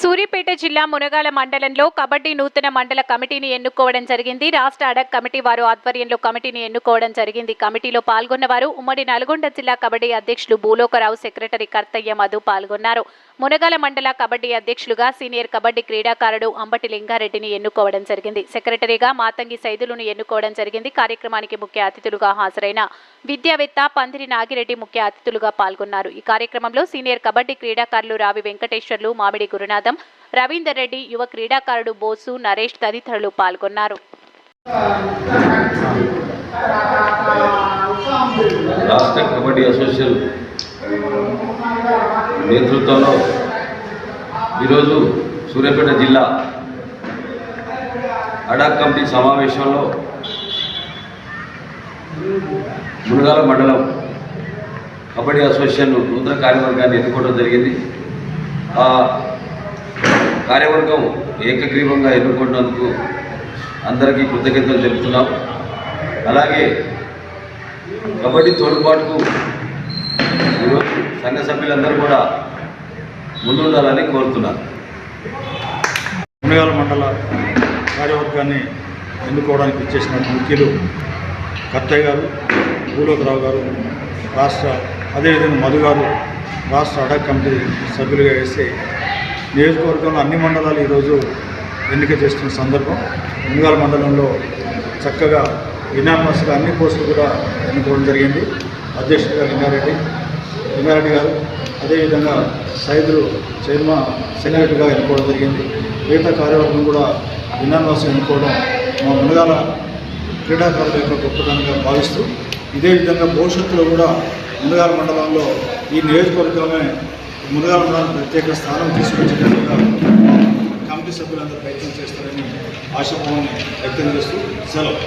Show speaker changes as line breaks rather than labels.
సూర్యాపేట జిల్లా మునగాల మండలంలో కబడ్డీ నూతన మండల కమిటీని ఎన్నుకోవడం జరిగింది. రాష్ట్ర అడక్ కమిటీ వారు ఆధ్వర్యంలో కమిటీని ఎన్నుకోవడం జరిగింది. కమిటీలో పాల్గొన్న వారు ఉమ్మడి నల్గొండ జిల్లా కబడ్డీ అధ్యక్షులు భూలోకరావు సెక్రటరీ కర్తయ్య మధు పాల్గొన్నారు. మునగాల మండల కబడ్డీ అధ్యక్షులుగా సీనియర్ కబడ్డీ క్రీడాకారుడు అంబటి లింగారెడ్డిని ఎన్నుకోవడం జరిగింది. సెక్రటరీగా మాతంగి సైదులను ఎన్నుకోవడం జరిగింది. కార్యక్రమానికి ముఖ్య అతిథులుగా హాజరైన విద్యావేత్త పందిరి నాగిరెడ్డి ముఖ్య అతిథులుగా పాల్గొన్నారు. ఈ కార్యక్రమంలో సీనియర్ కబడ్డీ క్రీడాకారులు రావి వెంకటేశ్వర్లు మామిడి గురునాథం రవీందర్ రెడ్డి యువ క్రీడాకారుడు బోసు నరేష్ తదితరులు పాల్గొన్నారు.
రాష్ట్ర కబడ్డీ అసోసియేషన్ నేతృత్వంలో ఈరోజు సూర్యాపేట జిల్లా అడాక్ కమిటీ సమావేశంలో మునగాల మండలం కబడ్డీ అసోసియేషన్ నూతన కార్యవర్గాన్ని ఎన్నుకోవడం జరిగింది. ఆ కార్యవర్గం ఏకగ్రీవంగా ఎన్నుకున్నందుకు అందరికీ కృతజ్ఞతలు తెలుపుతున్నాం. అలాగే కబడ్డీ తోడ్పాటుకు ఈరోజు సంఘ సభ్యులందరూ కూడా ముందుండాలని కోరుతున్నారు
మునగాల మండల కార్యవర్గాన్ని ఎన్నుకోవడానికి ఇచ్చేసిన ముఖ్యులు కత్తయ్య గారు భూలోకరావు గారు రాష్ట్ర అదేవిధంగా మధు గారు రాష్ట్ర అడక్ కమిటీ సభ్యులుగా వేసి నియోజకవర్గంలో అన్ని మండలాలు ఈరోజు ఎన్నిక చేస్తున్న సందర్భం. మునగాల మండలంలో చక్కగా ఇనామస్గా అన్ని పోస్టులు కూడా ఎన్నుకోవడం జరిగింది. అధ్యక్షుడిగా లింగారెడ్డి లింగారెడ్డి గారు అదేవిధంగా సైదులు చైర్మన్ సెక్రటరీగా ఎన్నుకోవడం జరిగింది. మిగతా కార్యవర్గం కూడా యునానిమస్ ఎన్నుకోవడం మా మునగాల క్రీడాకారుల యొక్క గొప్పతనంగా భావిస్తూ ఇదే విధంగా భవిష్యత్తులో కూడా మునగాల మండలంలో ఈ నియోజకవర్గమే మునగాల మండలం ప్రత్యేక స్థానం తీసుకొచ్చేటట్టుగా కమిటీ సభ్యులందరూ ప్రయత్నం చేస్తారని ఆశాభావాన్ని వ్యక్తం చేస్తూ సెలవు.